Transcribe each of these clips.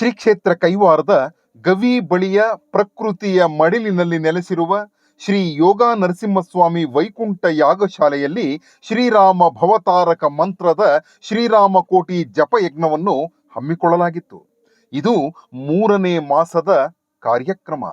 ಶ್ರೀ ಕ್ಷೇತ್ರ ಕೈವಾರದ ಗವಿ ಬಳಿಯ ಪ್ರಕೃತಿಯ ಮಡಿಲಿನಲ್ಲಿ ನೆಲೆಸಿರುವ ಶ್ರೀ ಯೋಗ ನರಸಿಂಹಸ್ವಾಮಿ ವೈಕುಂಠ ಯಾಗಶಾಲೆಯಲ್ಲಿ ಶ್ರೀರಾಮ ಭವತಾರಕ ಮಂತ್ರದ ಶ್ರೀರಾಮ ಕೋಟಿ ಜಪಯಜ್ಞವನ್ನು ಹಮ್ಮಿಕೊಳ್ಳಲಾಗಿತ್ತು. ಇದು ಮೂರನೇ ಮಾಸದ ಕಾರ್ಯಕ್ರಮ.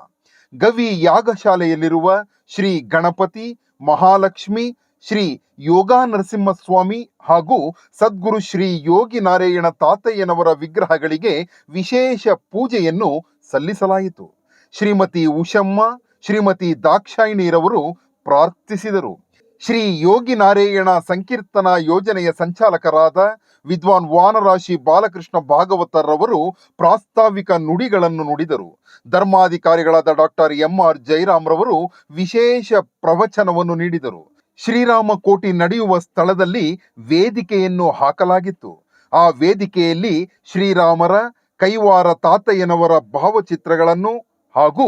ಗವಿ ಯಾಗಶಾಲೆಯಲ್ಲಿರುವ ಶ್ರೀ ಗಣಪತಿ, ಮಹಾಲಕ್ಷ್ಮಿ ಶ್ರೀ ಯೋಗ ನರಸಿಂಹಸ್ವಾಮಿ ಹಾಗೂ ಸದ್ಗುರು ಶ್ರೀ ಯೋಗಿ ನಾರಾಯಣ ತಾತಯ್ಯನವರ ವಿಗ್ರಹಗಳಿಗೆ ವಿಶೇಷ ಪೂಜೆಯನ್ನು ಸಲ್ಲಿಸಲಾಯಿತು. ಶ್ರೀಮತಿ ಉಷಮ್ಮ, ಶ್ರೀಮತಿ ದಾಕ್ಷಾಯಿಣಿರವರು ಪ್ರಾರ್ಥಿಸಿದರು. ಶ್ರೀ ಯೋಗಿ ನಾರಾಯಣ ಸಂಕೀರ್ತನಾ ಯೋಜನೆಯ ಸಂಚಾಲಕರಾದ ವಿದ್ವಾನ್ ವಾನರಾಶಿ ಬಾಲಕೃಷ್ಣ ಭಾಗವತರವರು ಪ್ರಾಸ್ತಾವಿಕ ನುಡಿಗಳನ್ನು ನುಡಿದರು. ಧರ್ಮಾಧಿಕಾರಿಗಳಾದ ಡಾಕ್ಟರ್ ಎಂ ಆರ್ ಜೈರಾಮ್ರವರು ವಿಶೇಷ ಪ್ರವಚನವನ್ನು ನೀಡಿದರು. ಶ್ರೀರಾಮ ಕೋಟಿ ನಡೆಯುವ ಸ್ಥಳದಲ್ಲಿ ವೇದಿಕೆಯನ್ನು ಹಾಕಲಾಗಿತ್ತು. ಆ ವೇದಿಕೆಯಲ್ಲಿ ಶ್ರೀರಾಮರ, ಕೈವಾರ ತಾತಯ್ಯನವರ ಭಾವಚಿತ್ರಗಳನ್ನು ಹಾಗೂ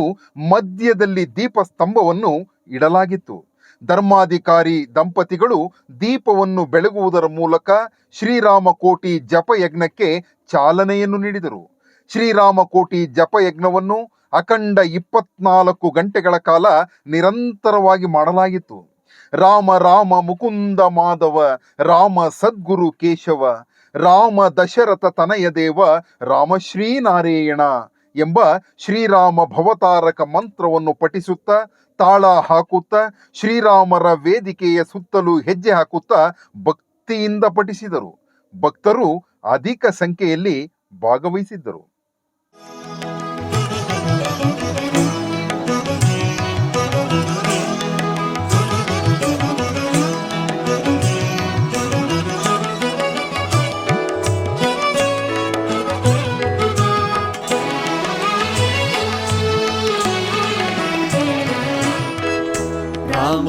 ಮಧ್ಯದಲ್ಲಿ ದೀಪಸ್ತಂಭವನ್ನು ಇಡಲಾಗಿತ್ತು. ಧರ್ಮಾಧಿಕಾರಿ ದಂಪತಿಗಳು ದೀಪವನ್ನು ಬೆಳಗುವುದರ ಮೂಲಕ ಶ್ರೀರಾಮ ಕೋಟಿ ಜಪಯಜ್ಞಕ್ಕೆ ಚಾಲನೆಯನ್ನು ನೀಡಿದರು. ಶ್ರೀರಾಮ ಕೋಟಿ ಜಪಯಜ್ಞವನ್ನು ಅಖಂಡ ಇಪ್ಪತ್ನಾಲ್ಕು ಗಂಟೆಗಳ ಕಾಲ ನಿರಂತರವಾಗಿ ಮಾಡಲಾಗಿತ್ತು. ರಾಮ ರಾಮ ಮುಕುಂದ ಮಾಧವ, ರಾಮ ಸದ್ಗುರು ಕೇಶವ, ರಾಮ ದಶರಥ ತನಯ ದೇವ, ರಾಮ ಶ್ರೀನಾರಾಯಣ ಎಂಬ ಶ್ರೀರಾಮ ಭವತಾರಕ ಮಂತ್ರವನ್ನು ಪಠಿಸುತ್ತಾ, ತಾಳ ಹಾಕುತ್ತಾ, ಶ್ರೀರಾಮರ ವೇದಿಕೆಯ ಸುತ್ತಲೂ ಹೆಜ್ಜೆ ಹಾಕುತ್ತಾ ಭಕ್ತಿಯಿಂದ ಪಠಿಸಿದರು. ಭಕ್ತರು ಅಧಿಕ ಸಂಖ್ಯೆಯಲ್ಲಿ ಭಾಗವಹಿಸಿದ್ದರು.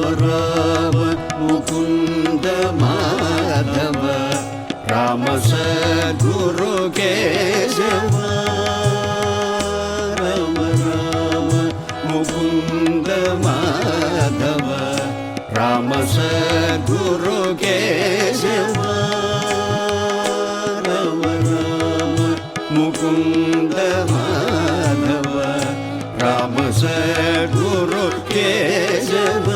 राम राम मुकुन्द माधव राम सद्गुरु केशव राम राम मुकुन्द माधव राम सद्गुरु केशव राम राम मुकुन्द माधव राम सद्गुरु केशव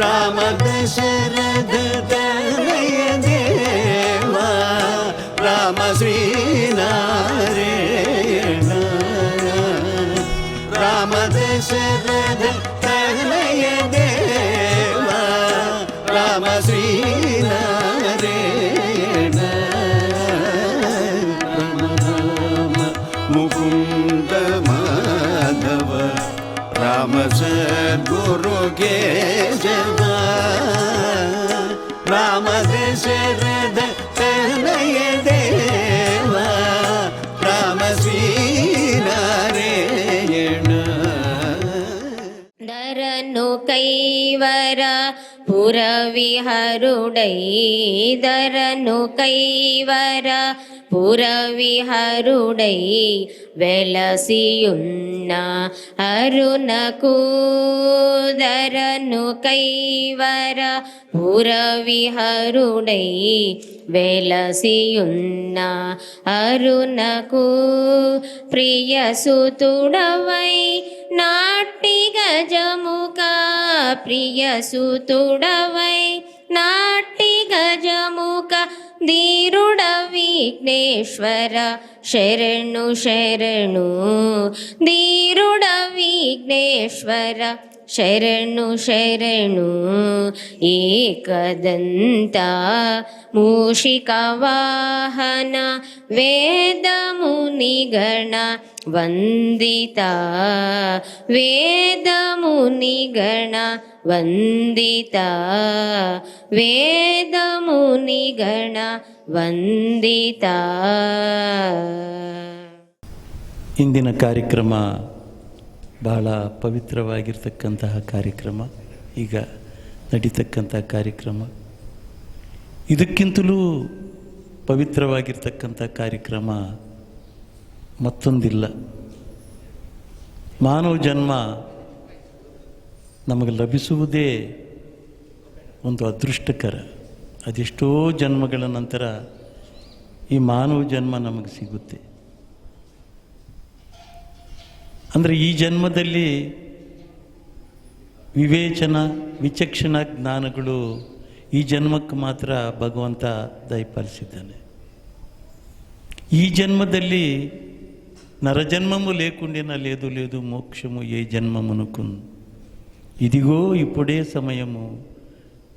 ರಾಮದ ಶರದ ತನಯ ದೇವ ರಾಮ ಶ್ರೀನಾರಾಯಣ ರಾಮದ ಶರದ ತನಯ ದೇವ ರಾಮ ಶ್ರೀನಾರಾಯಣ ರಾಮ ರಾಮ ಮುಕುಂದ ಮಾಧವ ರಾಮ ಸದ್ಗುರುಗೆ ಶರದ ತನಯ ದೇವ ರಾಮಸೀನಾರಾಯಣ ನರನು ಕೈವರ पुरविहरुडै धरनु कैवर పురవిహరుడై వెలసియున్న అరుణకు ధరను కైవర పురవిహరుడై వెలసియున్న అరుణకు ప్రియసుతుడవై నాటి గజముగా ప్రియసుతుడవై నాటి గజముక ధీరుడ విఘ్నేశ్వర శరణు శరణు. ధీరుడ విఘ్నేశ్వర ಶರಣು ಶರಣು, ಏಕದಂತ ಮೂಷಿಕ ವಾಹನ, ವೇದ ಮುನಿಗಣ ವಂದಿತ. ವೇದ ಮುನಿಗಣ ವಂದಿತ. ವೇದ ಮುನಿಗಣ ವಂದಿತ. ಇಂದಿನ ಕಾರ್ಯಕ್ರಮ ಬಹಳ ಪವಿತ್ರವಾಗಿರ್ತಕ್ಕಂತಹ ಕಾರ್ಯಕ್ರಮ, ಈಗ ನಡೀತಕ್ಕಂಥ ಕಾರ್ಯಕ್ರಮ. ಇದಕ್ಕಿಂತಲೂ ಪವಿತ್ರವಾಗಿರ್ತಕ್ಕಂಥ ಕಾರ್ಯಕ್ರಮ ಮತ್ತೊಂದಿಲ್ಲ. ಮಾನವ ಜನ್ಮ ನಮಗೆ ಲಭಿಸುವುದೇ ಒಂದು ಅದೃಷ್ಟಕರ. ಅದೆಷ್ಟೋ ಜನ್ಮಗಳ ನಂತರ ಈ ಮಾನವ ಜನ್ಮ ನಮಗೆ ಸಿಗುತ್ತೆ. ಅಂದರೆ ಈ ಜನ್ಮದಲ್ಲಿ ವಿವೇಚನ, ವಿಚಕ್ಷಣ, ಜ್ಞಾನಗಳು ಈ ಜನ್ಮಕ್ಕೆ ಮಾತ್ರ ಭಗವಂತ ದಯಪಾಲಿಸಿದ್ದಾನೆ. ಈ ಜನ್ಮದಲ್ಲಿ నరజన్మము ಲೇದು ಲೇದು లేదు ಏ ಜನ್ಮ జన్మమునుకు ಇದಿಗೋ ఇప్పుడే ಸಮಯಮು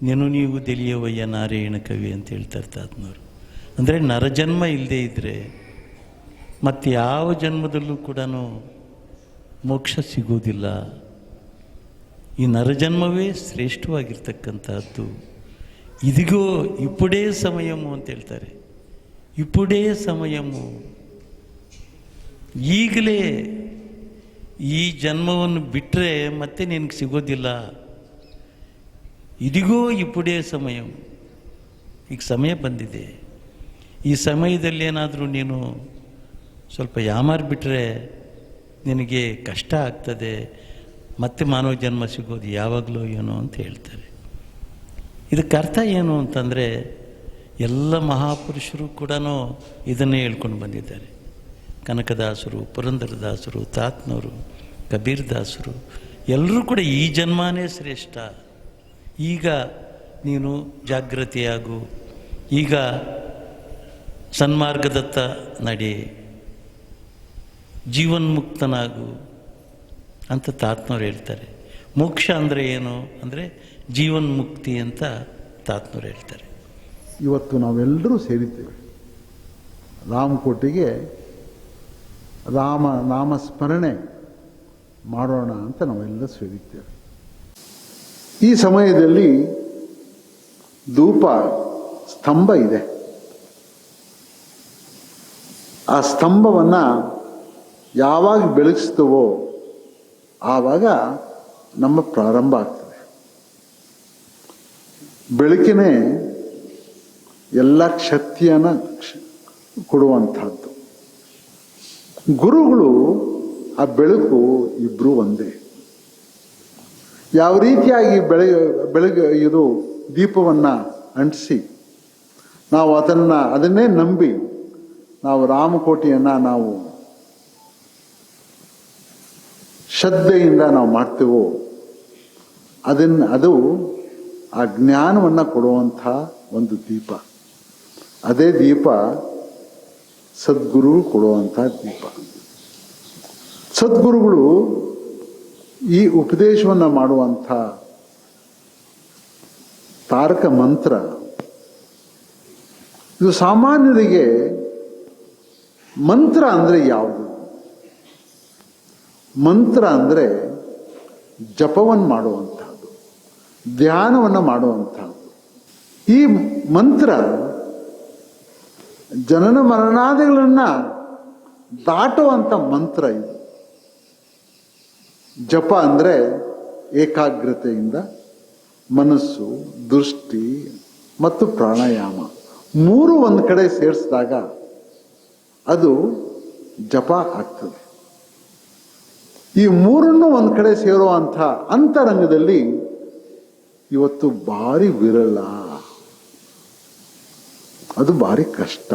ನೆನು ನೀವು ತಿಳಿಯವಯ್ಯ ನಾರಾಯಣ ಕವಿ ಅಂತ ಹೇಳ್ತಾರೆ ತಾತನವರು ಅಂದರೆ ನರಜನ್ಮ ಇಲ್ಲದೇ ಇದ್ದರೆ ಮತ್ತು ಯಾವ ಜನ್ಮದಲ್ಲೂ ಕೂಡ ಮೋಕ್ಷ ಸಿಗೋದಿಲ್ಲ. ಈ ನರಜನ್ಮವೇ ಶ್ರೇಷ್ಠವಾಗಿರ್ತಕ್ಕಂಥದ್ದು. ಇದಿಗೋ ಇಪ್ಪುಡೇ ಸಮಯಮು ಅಂತ ಹೇಳ್ತಾರೆ. ಇಪ್ಪುಡೇ ಸಮಯಮು. ಈಗಲೇ ಈ ಜನ್ಮವನ್ನು ಬಿಟ್ಟರೆ ಮತ್ತೆ ನಿನಗೆ ಸಿಗೋದಿಲ್ಲ. ಇದಿಗೋ ಇಪ್ಪುಡೇ ಸಮಯ ಈಗ ಸಮಯ ಬಂದಿದೆ. ಈ ಸಮಯದಲ್ಲಿ ಏನಾದರೂ ನೀನು ಸ್ವಲ್ಪ ಯಾಮಾರ್ ಬಿಟ್ಟರೆ ನಿನಗೆ ಕಷ್ಟ ಆಗ್ತದೆ, ಮತ್ತೆ ಮಾನವ ಜನ್ಮ ಸಿಗೋದು ಯಾವಾಗಲೂ ಏನೋ ಅಂತ ಹೇಳ್ತಾರೆ. ಇದಕ್ಕೆ ಅರ್ಥ ಏನು ಅಂತಂದರೆ, ಎಲ್ಲ ಮಹಾಪುರುಷರು ಕೂಡ ಇದನ್ನೇ ಹೇಳ್ಕೊಂಡು ಬಂದಿದ್ದಾರೆ. ಕನಕದಾಸರು, ಪುರಂದರದಾಸರು, ತಾತ್ನವರು, ಕಬೀರ್ದಾಸರು, ಎಲ್ಲರೂ ಕೂಡ ಈ ಜನ್ಮನೇ ಶ್ರೇಷ್ಠ. ಈಗ ನೀನು ಜಾಗೃತಿಯಾಗು ಈಗ ಸನ್ಮಾರ್ಗದತ್ತ ನಡಿ. ಜೀವನ್ಮುಕ್ತನಾಗು ಅಂತ ತಾತ್ನವ್ರು ಹೇಳ್ತಾರೆ. ಮೋಕ್ಷ ಅಂದರೆ ಏನು? ಅಂದರೆ ಜೀವನ್ಮುಕ್ತಿ ಅಂತ ತಾತ್ನವ್ರು ಹೇಳ್ತಾರೆ. ಇವತ್ತು ನಾವೆಲ್ಲರೂ ಸೇರಿದ್ದೇವೆ. ರಾಮಕೋಟಿಗೆ ರಾಮ ನಾಮಸ್ಮರಣೆ ಮಾಡೋಣ ಅಂತ ನಾವೆಲ್ಲ ಸೇರಿದ್ದೇವೆ. ಈ ಸಮಯದಲ್ಲಿ ಧೂಪ ಸ್ತಂಭ ಇದೆ. ಆ ಸ್ತಂಭವನ್ನು ಯಾವಾಗ ಬೆಳಗಿಸ್ತವೋ ಆವಾಗ ನಮ್ಮ ಪ್ರಾರಂಭ ಆಗ್ತದೆ. ಬೆಳಕಿನೇ ಎಲ್ಲ ಕ್ಷತಿಯನ್ನು ಕ್ಷ- ಕೊಡುವಂಥದ್ದು ಗುರುಗಳು ಆ ಬೆಳಕು ಇಬ್ಬರೂ ಒಂದೇ. ಯಾವ ರೀತಿಯಾಗಿ ಬೆಳೆ ಬೆಳಗ್ಗೆ ಇದು ದೀಪವನ್ನು ಅಂಟಿಸಿ ನಾವು ಅದನ್ನು ಅದನ್ನೇ ನಂಬಿ ನಾವು ರಾಮಕೋಟಿಯನ್ನು ನಾವು ಶ್ರದ್ಧೆಯಿಂದ ನಾವು ಮಾಡ್ತೇವೋ, ಅದನ್ನು, ಅದು ಆ ಜ್ಞಾನವನ್ನು ಕೊಡುವಂಥ ಒಂದು ದೀಪ. ಅದೇ ದೀಪ ಸದ್ಗುರು ಕೊಡುವಂಥ ದೀಪ. ಸದ್ಗುರುಗಳು ಈ ಉಪದೇಶವನ್ನು ಮಾಡುವಂಥ ತಾರಕ ಮಂತ್ರ, ಇದು ಸಾಮಾನ್ಯರಿಗೆ ಮಂತ್ರ ಅಂದರೆ ಯಾವುದು? ಮಂತ್ರ ಅಂದರೆ ಜಪವನ್ನು ಮಾಡುವಂಥದ್ದು ಧ್ಯಾನವನ್ನು ಮಾಡುವಂಥದ್ದು ಈ ಮಂತ್ರ ಜನನ ಮರಣಾದಿಗಳನ್ನು ದಾಟುವಂಥ ಮಂತ್ರ ಇದು. ಜಪ ಅಂದರೆ ಏಕಾಗ್ರತೆಯಿಂದ ಮನಸ್ಸು, ದೃಷ್ಟಿ ಮತ್ತು ಪ್ರಾಣಾಯಾಮ ಮೂರು ಒಂದು ಕಡೆ ಸೇರಿಸಿದಾಗ ಅದು ಜಪ ಆಗ್ತದೆ. ಈ ಮೂರನ್ನು ಒಂದು ಕಡೆ ಸೇರುವಂಥ ಅಂತರಂಗದಲ್ಲಿ ಇವತ್ತು ಭಾರಿ ವಿರಳ. ಅದು ಭಾರಿ ಕಷ್ಟ.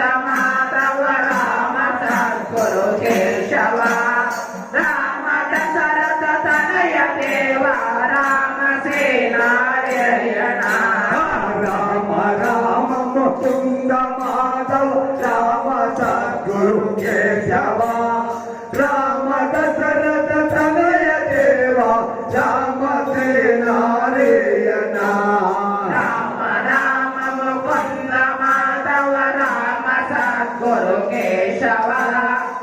estamos. que.